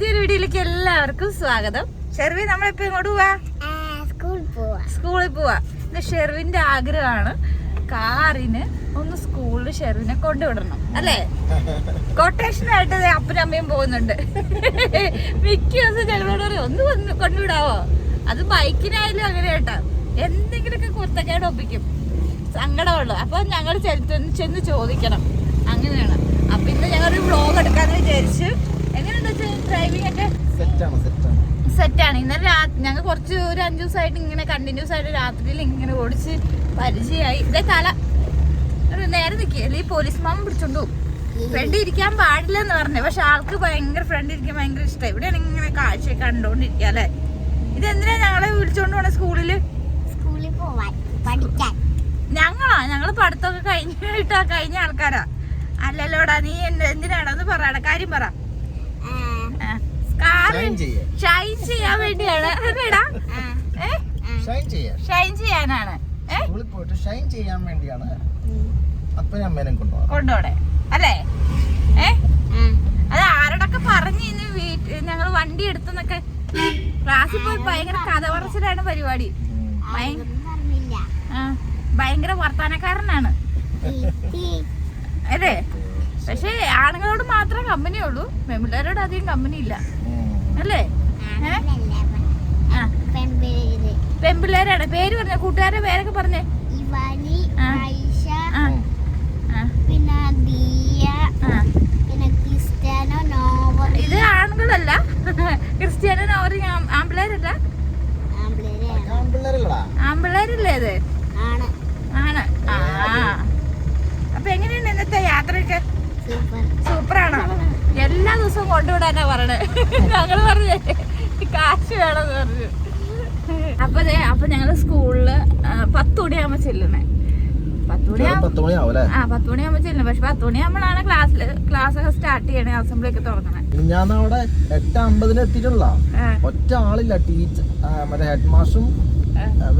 പുതിയൊരു വീഡിയോയിലേക്ക് എല്ലാവർക്കും സ്വാഗതം. ഷെർവി നമ്മളിപ്പോ എങ്ങോട്ട് പോവാ? സ്കൂളിൽ പോവാ. സ്കൂളിൽ പോവാ. ഇത് ഷെർവിന്റെ ആഗ്രഹമാണ് കാറിന് ഒന്ന് സ്കൂളിൽ ഷെർവിനെ കൊണ്ടുവിടണം. അല്ലേ? കൊട്ടേഷനായിട്ട് അപ്പനും അമ്മയും പോകുന്നുണ്ട്. മിക്ക ദിവസം ഞങ്ങളോട് പറയും ഒന്ന് വന്ന് കൊണ്ടുവിടാവോ? അത് ബൈക്കിനായാലും അങ്ങനെ കേട്ടോ. എന്തെങ്കിലുമൊക്കെ കുർത്തക്കേട് ഒപ്പിക്കും. സങ്കടമുള്ളു. അപ്പൊ ഞങ്ങൾ ചെന്ന് ചെന്ന് ചോദിക്കണം. അങ്ങനെയാണ്. അപ്പൊ ഇന്ന് ഞങ്ങളൊരു വ്ളോഗ് എടുക്കാന്ന് വിചാരിച്ചു എങ്ങനെയുണ്ട് ഡ്രൈവിംഗ് ഒക്കെ സെറ്റാണ് സെറ്റാണ് സെറ്റാണ് ഇന്നലെ രാത്രി ഞങ്ങൾ കുറച്ച് ഒരു അഞ്ചു ദിവസമായിട്ട് ഇങ്ങനെ കണ്ടിന്യൂസ് ആയിട്ട് രാത്രിയിൽ ഇങ്ങനെ ഓടിച്ച് പരിചയമായി. ഇതേ തല. ഒരു നേരെ നിൽക്കുക അല്ലെങ്കിൽ പോലീസ് മാമൻ പിടിച്ചോണ്ടു പോകും ഫ്രണ്ട് ഇരിക്കാൻ പാടില്ല എന്ന് പറഞ്ഞു. പക്ഷെ ആൾക്ക് ഭയങ്കര ഫ്രണ്ട് ഇരിക്കാൻ ഭയങ്കര ഇഷ്ടമായി ഇവിടെയാണ് ഇങ്ങനെ കാഴ്ച കണ്ടോണ്ടിരിക്കുക അല്ലേ? ഇത് എന്തിനാ ഞങ്ങളെ വിളിച്ചോണ്ട് പോണേ സ്കൂളിൽ? സ്കൂളിൽ പോവാൻ പഠിക്കാൻ. ഞങ്ങളാ? ഞങ്ങൾ പഠിത്തമൊക്കെ കഴിഞ്ഞിട്ടാ കഴിഞ്ഞ ആൾക്കാരാ. അല്ലല്ലോടാ നീ എന്ത് എന്തിനാടാ? ഒന്ന് പറയടാ കാര്യം പറ. ഷൈൻ ചെയ്യാൻ വേണ്ടിയാണ്. അല്ലേടാ ഷൈൻ ചെയ്യാനാണ്. സ്കൂളിൽ പോയിട്ട് ഷൈൻ ചെയ്യാൻ വേണ്ടിയാണ് അപ്പനും അമ്മേനും കൊണ്ടുപോകാം കൊണ്ടോടെ അല്ലേ? ഏ? അത് ആരോടൊക്കെ പറഞ്ഞു ഇന്ന് വീട്ടിൽ ഞങ്ങൾ വണ്ടി എടുത്തെന്നൊക്കെ ക്ലാസ്സിൽ പോയി ഭയങ്കര കഥ പറച്ചിലാണ് പരിപാടി. ഭയങ്കര വർത്താനക്കാരനാണ്. അതെ. പക്ഷെ ആണുങ്ങളോട് മാത്രമേ കമ്പനി ഉള്ളൂ. പെൺപിള്ളേരോട് അധികം കമ്പനി ഇല്ല. അല്ലേ? പെമ്പിള്ളേരാണ് പേര് പറഞ്ഞ? കൂട്ടുകാരുടെ പേരൊക്കെ പറഞ്ഞേ. ഇത് ആണുങ്ങളല്ല. ക്രിസ്ത്യാനോ നോവർ ആമ്പിള്ളേരല്ല ആമ്പിള്ളേരല്ലേ ഇത്? ആണ്. ആ. അപ്പൊ എങ്ങനെയാണ് ഇന്നത്തെ യാത്രയൊക്കെ? സൂപ്പർ. സൂപ്പറാണോ? കൊണ്ടുവിടാനാ പറഞ്ഞേ ഞങ്ങൾ പറഞ്ഞേ കാശ് വേണമെന്ന് പറഞ്ഞു. അപ്പൊ അപ്പൊ ഞങ്ങൾ സ്കൂളിൽ പത്ത് മണിയാകുമ്പോ ചെല്ലുന്നേ. പത്ത് മണിയാകുമ്പോ പത്ത് മണിയാവും അല്ലേ? ആ പത്ത് മണിയാകുമ്പോ ചെല്ലണം പക്ഷെ പത്ത് മണിയാകുമ്പോഴാണ് ക്ലാസ്സിൽ ക്ലാസ് ഒക്കെ സ്റ്റാർട്ട് ചെയ്യണേ അസംബ്ലി ഒക്കെ തുടങ്ങണേ. ഞാൻ അവിടെ എട്ട് അമ്പതിന് എത്തിയിട്ടുള്ള ഒറ്റ ആളില്ല ടീച്ചർ മറ്റേ ഹെഡ് മാസ്റ്ററും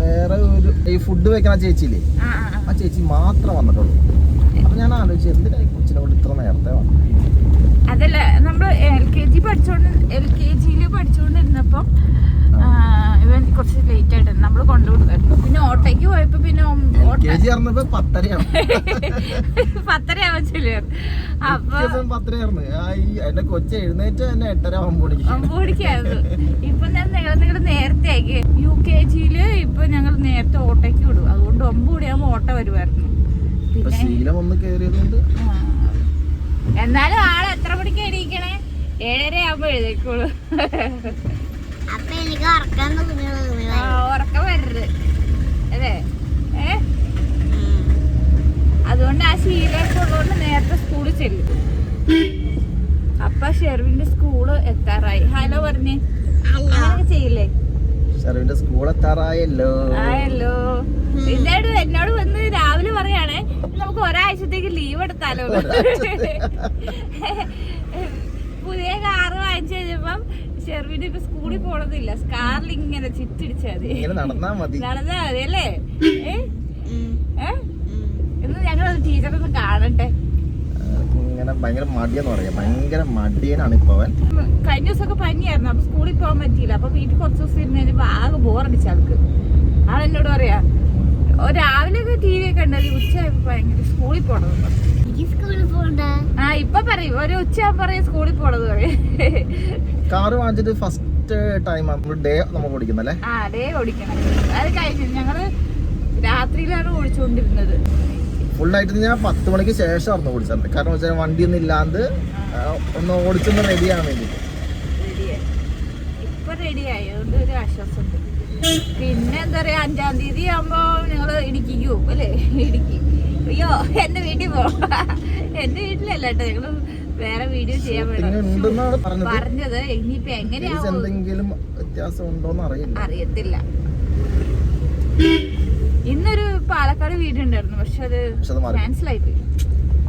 വേറെ ഒരു ഈ ഫുഡ് വെക്കണ ചേച്ചിയില്ലേ? ആ, ചേച്ചി മാത്രം വന്നിട്ടുള്ളൂ. ഞാൻ ആലോചിച്ചു എന്തിനായി കൊച്ചിനോട് ഇത്ര നേരത്തെ വന്നു അതല്ല നമ്മൾ എൽ കെ ജി പഠിച്ചോണ്ട് എൽ കെ ജിയിൽ പഠിച്ചുകൊണ്ടിരുന്നപ്പം ഇവൻ കുറച്ച് ലേറ്റ് ആയിട്ട് നമ്മൾ കൊണ്ടുവിടുമായിരുന്നു. പിന്നെ ഓട്ടോയ്ക്ക് പോയപ്പോ പിന്നെ പത്തരയാവാൻ ചെല്ലുക അപ്പൊ പത്തരയായിരുന്നു. എന്റെ കൊച്ചു എഴുന്നേറ്റ് തന്നെ എട്ടര ആവുമ്പോ ഓടിക്കായിരുന്നു ഇപ്പൊ ഞാൻ നിങ്ങൾ നേരത്തെ ആക്കി യു കെ ജിയിൽ ഇപ്പൊ ഞങ്ങൾ നേരത്തെ ഓട്ടോയ്ക്ക് വിടും. അതുകൊണ്ട് ഒമ്പത് മണിയാകുമ്പോ ഓട്ടോ വരുമായിരുന്നു. ശീലം ഒന്ന് കേറിയതുകൊണ്ട് ആ. എന്നാലും ആൾ എത്ര മണിക്ക് എണീക്കണേ? ഏഴര ആവുമ്പോ എഴുതേക്കുള്ളൂ അപ്പൊ എനിക്ക് ഉറക്കാൻ ആ, ഉറക്കം വരരുത്. അല്ലേ? ഏ? അതുകൊണ്ട് ആ ശീലമൊക്കെ ഉള്ളതുകൊണ്ട് നേരത്തെ സ്കൂളിൽ ചെല്ലും. അപ്പൊ ഷെർവിന്റെ സ്കൂൾ എത്താറായി. ഹലോ പറഞ്ഞേ. അങ്ങനെയൊക്കെ ചെയ്യില്ലേ? ഷെറിന്റെ സ്കൂൾ എത്താറായല്ലോ. ആയല്ലോ. നമുക്ക് ലീവ് എടുത്താലോ പുതിയ കാറ് വാങ്ങിച്ചു കഴിഞ്ഞപ്പം ഷെർവിന് ഇപ്പൊ സ്കൂളിൽ പോണതില്ല. കാറിൽ ഇങ്ങനെ ചിറ്റിടിച്ചാ മതി. ഇങ്ങനെ നടന്നാ മതി. അല്ലേ? ഇന്ന് ഞങ്ങൾ ടീച്ചറൊന്ന് കാണട്ടെ ഇങ്ങനെ ഭയങ്കര മടിയെന്ന് പറയാം. ഭയങ്കര മടിയനാണ് ഇപ്പൊ അവൻ. കഴിഞ്ഞ ദിവസമൊക്കെ പനിയായിരുന്നു അപ്പൊ സ്കൂളിൽ പോകാൻ പറ്റിയില്ല. അപ്പൊ വീട്ടിൽ കുറച്ച് ദിവസം ഇരുന്നതിന് ആകെ ബോറടിച്ച ആൾക്ക് ആളെന്നോട് പറയാ ഓ, രാവിലെ ഒക്കെ ടി വി ഒക്കെ ഉണ്ടായി ഉച്ചയായപ്പോ ഭയങ്കര സ്കൂളിൽ പോണത്. ആ ഇപ്പൊ പറയും. ഒരു ഉച്ചയാകുമ്പോ പറയും സ്കൂളിൽ പോണത് പറയും. കാറ് വാങ്ങിച്ചിട്ട് ഫസ്റ്റ് ടൈം ഡേ ഓടിക്കുന്നല്ലേ ആ ഓടിക്കണം. അത് കഴിഞ്ഞു ഞങ്ങൾ രാത്രിയിലാണ് ഓടിച്ചുകൊണ്ടിരുന്നത് ഫുൾ ആയിട്ട് ഞാൻ പത്ത് മണിക്ക് ശേഷമായിരുന്നു ഓടിച്ചത്. കാരണം വെച്ചാൽ വണ്ടി ഒന്നും ഇല്ലാണ്ട് ഒന്ന് ഓടിച്ചൊന്ന് റെഡിയാണ് വേണ്ടി റെഡിയായി ഇപ്പൊ റെഡി ആയതുകൊണ്ട് ഒരു ആശ്വാസമുണ്ട്. പിന്നെ എന്താ പറയാ അഞ്ചാം തീയതി ആകുമ്പോ ഞങ്ങൾ ഇടുക്കിക്ക് പോകും അല്ലേ? ഇടുക്കി. അയ്യോ എന്റെ വീട്ടിൽ പോവാ എന്റെ വീട്ടിലല്ല കേട്ടോ ഞങ്ങൾ വേറെ വീഡിയോ ചെയ്യാൻ വേണം. പറഞ്ഞത്. ഇനിയിപ്പൊ എങ്ങനെയാവും? വ്യത്യാസം ഉണ്ടോന്ന് അറിയത്തില്ല. ഇന്നൊരു പാലക്കാട് വീട് ഉണ്ടായിരുന്നു പക്ഷെ അത് ക്യാൻസൽ ആയി പോയി.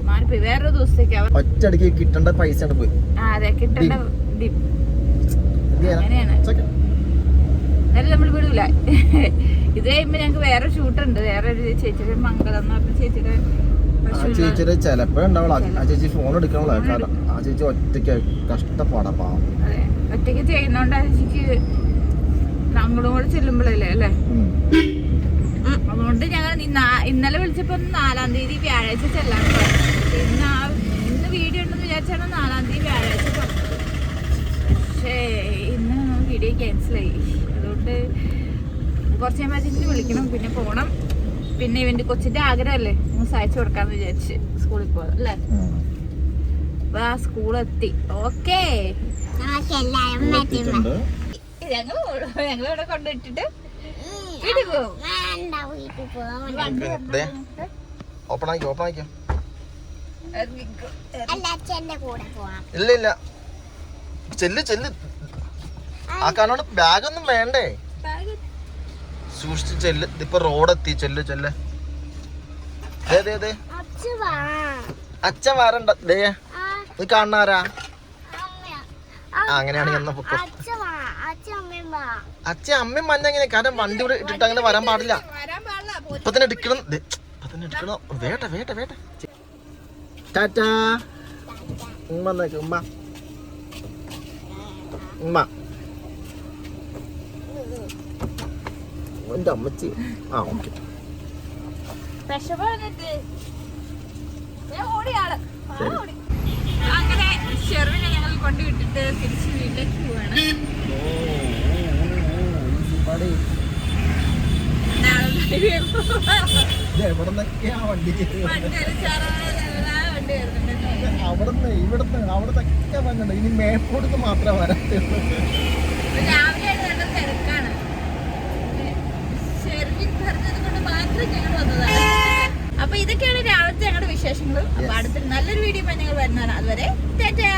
മാറിപ്പോയി. വേറൊരു ദിവസത്തേക്ക് ഒറ്റയടിക്ക് കിട്ടേണ്ട പൈസ പോയി. അതെ കിട്ടേണ്ട അങ്ങനെയാണ്. എന്നാലും നമ്മൾ വിടൂല. ഇത് കഴിയുമ്പോ ഞങ്ങക്ക് വേറെ ഷൂട്ടുണ്ട് വേറെ ഒരു ചേച്ചിയുടെ മംഗളം എന്ന് പറഞ്ഞ ചേച്ചിയുടെ ആ ചേച്ചിയുടെ ചിലപ്പോഴുണ്ടാവുള്ളൂ ആ ചേച്ചി ഫോൺ എടുക്കാനുള്ള കാരണം ആ ചേച്ചി ഒറ്റയ്ക്ക് കഷ്ടപ്പാടാ പാവം. ഒറ്റയ്ക്ക് ചെയ്യുന്നോണ്ട് ചേച്ചിക്ക് അങ്ങോട്ടും കൂടെ ചെല്ലുമ്പോഴല്ലേ അല്ലേ? അതുകൊണ്ട് ഞങ്ങൾ ഇന്നലെ വിളിച്ചപ്പോ നാലാം തീയതി വ്യാഴാഴ്ച ചെല്ലാൻ ഇന്ന് ആ ഇന്ന് വീഡിയോ ഉണ്ടെന്ന് വിചാരിച്ചാണ് നാലാം തീയതി വ്യാഴാഴ്ച പക്ഷേ ഇന്ന് വീഡിയോ ക്യാൻസലായി അതുകൊണ്ട് കുറച്ച് കഴിയുമ്പോൾ വിളിക്കണം. പിന്നെ പോകണം പിന്നെ ഇവന്റെ കൊച്ചിന്റെ ആഗ്രഹമല്ലേ? ഒന്ന് സഹായിച്ചു കൊടുക്കാന്ന് വിചാരിച്ച് സ്കൂളിൽ പോകാം അല്ലേ? വാ അപ്പൊ ആ സ്കൂളെത്തി ഓക്കേ. ഞങ്ങൾ ഞങ്ങൾ ഇവിടെ കൊണ്ടുവിട്ടിട്ട് വീട്ടിൽ പോകും ഓപ്പൺ ആക്കി ഓപ്പൺ ആക്കി. അല്ല അച്ഛന്റെ കൂടെ പോവാം. ഇല്ല ഇല്ല. ചെല്ല് ചെല്ല്. ആ ബാഗ് ബാഗൊന്നും വേണ്ടേ? സൂക്ഷിച്ച് ചെല്ല്. ഇപ്പൊ റോഡെത്തി. ചെല്ല് ചെല്ല്. അച്ഛൻ വരണ്ട. ദേ. നീ കാണാരാ അങ്ങനെയാണെങ്കിൽ എന്നാ പൊക്കോ. അച്ഛൻ അമ്മയും മഞ്ഞ എങ്ങനെ കാരണം വണ്ടി ഇവിടെ ഇട്ടിട്ട് അങ്ങനെ വരാൻ പാടില്ല. ഇപ്പൊ തന്നെ എടുക്കണം. ഇപ്പൊ തന്നെ എടുക്കണം. വേട്ട വേട്ട വേട്ട ടാറ്റാ. ഉമ്മ ഉമ്മ. ഉമ്മ. എന്റെ അമ്മച്ചി. ആ ഓക്കെ. അങ്ങനെ ഷെർവിനെ ഞങ്ങൾ കൊണ്ടുവിട്ടിട്ട് തിരിച്ച് വീട്ടിലേക്ക് പോവാണ്. അവിടുന്ന് ഇവിടുന്ന് അവിടുന്നൊക്കെ വന്നിട്ടുണ്ട്. ഇനി മേപ്പോടുന്ന് മാത്രമേ വരാത്തുള്ളൂ ഇപ്പൊ രാവിലെയാണ് നല്ല തിരക്കാണ് ഷെർവിൻ പറഞ്ഞത് കൊണ്ട് മാത്രം ഞങ്ങൾ വന്നതാണ് അപ്പൊ ഇതൊക്കെയാണ് രാവിലത്തെ ഞങ്ങളുടെ വിശേഷങ്ങൾ അപ്പൊ അടുത്തൊരു നല്ലൊരു വീഡിയോ ഞങ്ങൾ വരുന്നതാണ്. അതുവരെ ടാറ്റാ.